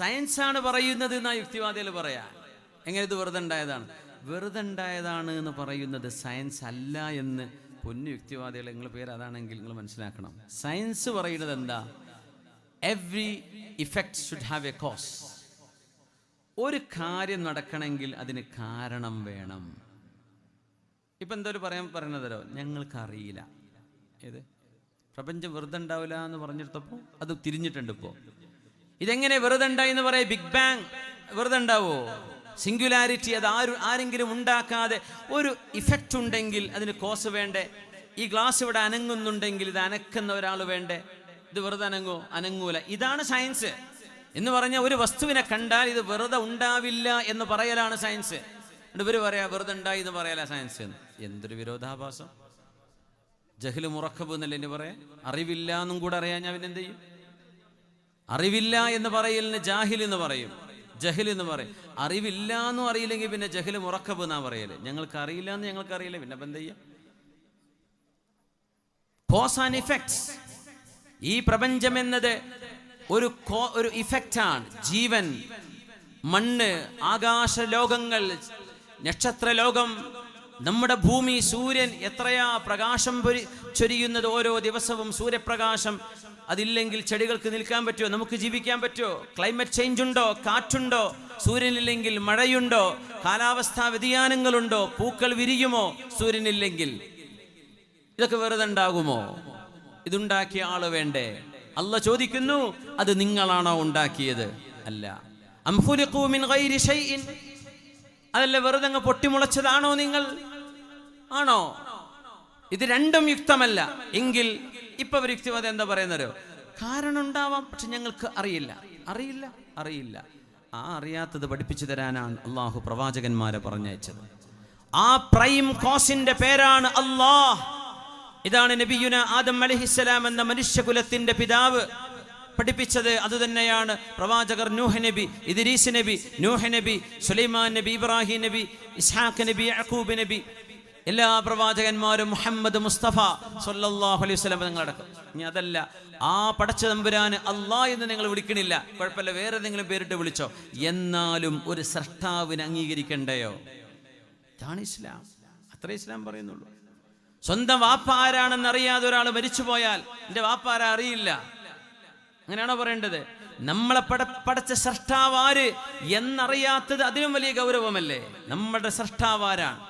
Science ആണ് പറയുന്നത് എന്നാ യുക്തിവാദികൾ പറയാ. എങ്ങനെ ഇത് വെറുതെ ഉണ്ടായതാണ്? വെറുതെ ഉണ്ടായതാണ് എന്ന് പറയുന്നത് സയൻസ് അല്ല എന്ന് പൊന്നു യുക്തിവാദികൾ പേര് അതാണെങ്കിൽ നിങ്ങൾ മനസ്സിലാക്കണം. സയൻസ് പറയുന്നത് എന്താ? Every effect should have a cause ഒരു കാര്യം നടക്കണമെങ്കിൽ അതിന് കാരണം വേണം. ഇപ്പം എന്തായാലും പറയാൻ പറയണതല്ലോ ഞങ്ങൾക്കറിയില്ല. ഏത്? പ്രപഞ്ചം വെറുതെ ഉണ്ടാവില്ല എന്ന് പറഞ്ഞെടുത്തപ്പോൾ അത് തിരിഞ്ഞിട്ടുണ്ട് ഇപ്പോൾ ഇതെങ്ങനെ വെറുതെ ഉണ്ടായി എന്ന് പറയാം? ബിഗ് ബാങ് വെറുതെ ഉണ്ടാവോ? സിംഗുലാരിറ്റി അത് ആരും ആരെങ്കിലും ഉണ്ടാക്കാതെ ഒരു ഇഫക്റ്റ് ഉണ്ടെങ്കിൽ അതിന് കോസ് വേണ്ടേ? ഈ ഗ്ലാസ് ഇവിടെ അനങ്ങുന്നുണ്ടെങ്കിൽ ഇത് അനക്കുന്ന ഒരാൾ വേണ്ടേ? ഇത് വെറുതെ അനങ്ങോ? അനങ്ങൂല. ഇതാണ് സയൻസ് എന്ന് പറഞ്ഞാൽ ഒരു വസ്തുവിനെ കണ്ടാൽ ഇത് വെറുതെ ഉണ്ടാവില്ല എന്ന് പറയലാണ് സയൻസ് ഇവർ പറയാ വെറുതെ ഉണ്ടായി എന്ന് പറയല സയൻസ് എന്തൊരു വിരോധാഭാസം. ജഹൽ മുറക്കബ് എന്നല്ലേ എന്നെ പറയാ? അറിവില്ല എന്നും കൂടെ അറിയാൻ ഞാൻ എന്ത് ചെയ്യും? അറിവില്ല എന്ന് പറയലിന് ജാഹിൽ എന്ന് പറയും. ജഹിൽ എന്ന് പറയും. അറിവില്ല എന്നും അറിയില്ലെങ്കിൽ പിന്നെ ജഹിൽ മുറക്കബ് എന്നാ പറയൽ. ഞങ്ങൾക്ക് അറിയില്ല എന്ന് ഞങ്ങൾക്ക് അറിയില്ല പിന്നെ ഇപ്പൊ എന്ത് ചെയ്യാം കോസ് ആൻഡ് ഇഫക്ട്സ് ഈ പ്രപഞ്ചം എന്നത് ഒരു ഒരു ഇഫക്റ്റാണ് ജീവൻ മണ്ണ് ആകാശ ലോകങ്ങൾ നക്ഷത്ര ലോകം നമ്മുടെ ഭൂമി സൂര്യൻ എത്രയാ പ്രകാശം പൊരി- ചൊരിയുന്നത് ഓരോ ദിവസവും സൂര്യപ്രകാശം. അതില്ലെങ്കിൽ ചെടികൾക്ക് നിൽക്കാൻ പറ്റുമോ നമുക്ക് ജീവിക്കാൻ പറ്റുമോ ക്ലൈമറ്റ് ചേഞ്ച് ഉണ്ടോ? കാറ്റുണ്ടോ? സൂര്യനില്ലെങ്കിൽ മഴയുണ്ടോ? കാലാവസ്ഥാ വ്യതിയാനങ്ങളുണ്ടോ? പൂക്കൾ വിരിയുമോ? സൂര്യനില്ലെങ്കിൽ. ഇതൊക്കെ വെറുതെ ഉണ്ടാകുമോ? ഇതുണ്ടാക്കിയ ആൾ വേണ്ടേ? അല്ല ചോദിക്കുന്നു അത് നിങ്ങളാണോ ഉണ്ടാക്കിയത്? അല്ല. അംഫുലിഖു മിൻ ഗൈരി ഷൈഇൻ. അതല്ല വെറുതെ അങ്ങ് പൊട്ടിമുളച്ചതാണോ നിങ്ങൾ? ആണോ? ഇത് രണ്ടും യുക്തമല്ല. എങ്കിൽ ഇപ്പൊ ഒരു എന്താ പറയുന്നവരോ കാരണം ഉണ്ടാവാം പക്ഷെ ഞങ്ങൾക്ക് അറിയില്ല. അറിയില്ല അറിയില്ല. ആ അറിയാത്തത് പഠിപ്പിച്ചു തരാനാണ് അള്ളാഹു പ്രവാചകന്മാരെ പറഞ്ഞയച്ചത്. ആ പ്രൈം കോസിന്റെ പേരാണ് അള്ളാഹ് ഇതാണ് നബിയുന ആദം അലഹിസ്സലാം എന്ന മനുഷ്യകുലത്തിന്റെ പിതാവ്. പഠിപ്പിച്ചത് അതുതന്നെയാണ് പ്രവാചകർ നൂഹ് നബി ഇദ്രീസ് നബി നൂഹ് നബി സുലൈമാൻ നബി ഇബ്രാഹിം നബി ഇസ്ഹാഖ് നബി യഅഖൂബ് നബി. എല്ലാ പ്രവാചകന്മാരും മുഹമ്മദ് മുസ്തഫ സല്ലല്ലാഹു അലൈഹി വസല്ലം നിങ്ങളടക്കം ഇനി അതല്ല ആ പടച്ച തമ്പുരാന് അള്ളാ എന്ന് നിങ്ങൾ വിളിക്കണില്ല. കുഴപ്പമില്ല വേറെ എന്തെങ്കിലും പേരിട്ട് വിളിച്ചോ. എന്നാലും ഒരു സൃഷ്ടാവിനെ അംഗീകരിക്കണ്ടയോ? ഇതാണ് ഇസ്ലാം. അത്ര ഇസ്ലാം പറയുന്നുള്ളൂ. സ്വന്തം വാപ്പ ആരാണെന്ന് അറിയാതെ ഒരാൾ മരിച്ചു പോയാൽ എന്റെ വാപ്പ ആരാ അറിയില്ല? അങ്ങനെയാണോ പറയേണ്ടത്? നമ്മളെ പട പടച്ച സൃഷ്ടാവാര് എന്നറിയാത്തത് അതിനും വലിയ ഗൗരവമല്ലേ? നമ്മുടെ സൃഷ്ടാവാരാണ്.